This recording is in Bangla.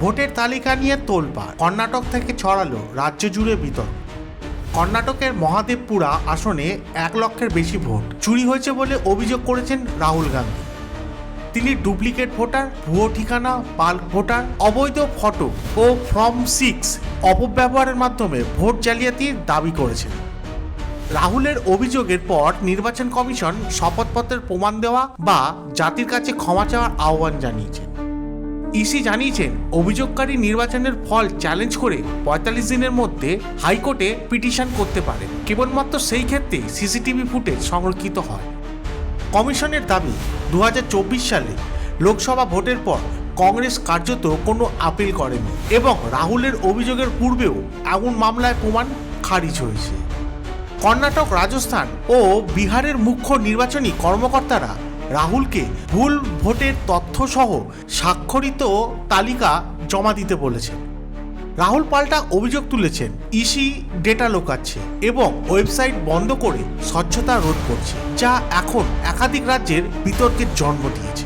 ভোটের তালিকা নিয়ে তোলপাড়। কর্ণাটক থেকে ছড়ালো রাজ্য জুড়ে বিতর্ক কর্ণাটকের মহাদেবপুরা আসনে এক লক্ষের বেশি ভোট। চুরি হয়েছে বলে অভিযোগ করেছেন রাহুল গান্ধী। তিনি ডুপ্লিকেট ভোটার, ভুয়ো ঠিকানা, পাল্ক ভোটার, অবৈধ ফটো ও ফর্ম সিক্স অপব্যবহারের মাধ্যমে ভোট জালিয়াতির দাবি করেছেন। রাহুলের অভিযোগের পর নির্বাচন কমিশন শপথপত্রের প্রমাণ দেওয়া বা জাতির কাছে ক্ষমা চাওয়ার আহ্বান জানিয়েছেন ইসি জানিয়েছেন, অভিযোগকারী নির্বাচনের ফল চ্যালেঞ্জ করে পঁয়তাল্লিশ দিনের মধ্যে হাইকোর্টে পিটিশন করতে পারে। কেবলমাত্র সেই ক্ষেত্রে সিসিটিভি ফুটেজ সংরক্ষিত হয়। কমিশনের দাবি দু হাজার চব্বিশ সালে লোকসভা ভোটের পর কংগ্রেস কার্যত কোনো আপিল করেনি এবং রাহুলের অভিযোগের পূর্বেও এমন মামলায় প্রমাণ খারিজ হয়েছে। কর্ণাটক, রাজস্থান ও বিহারের মুখ্য নির্বাচনী কর্মকর্তারা রাহুলকে ভুল ভোটের তথ্যসহ স্বাক্ষরিত তালিকা জমা দিতে বলেছেন। রাহুল পাল্টা অভিযোগ তুলেছেন, ইসি ডেটা লোকাচ্ছে এবং ওয়েবসাইট বন্ধ করে স্বচ্ছতা রোধ করছে, যা এখন একাধিক রাজ্যের বিতর্কের জন্ম দিয়েছে।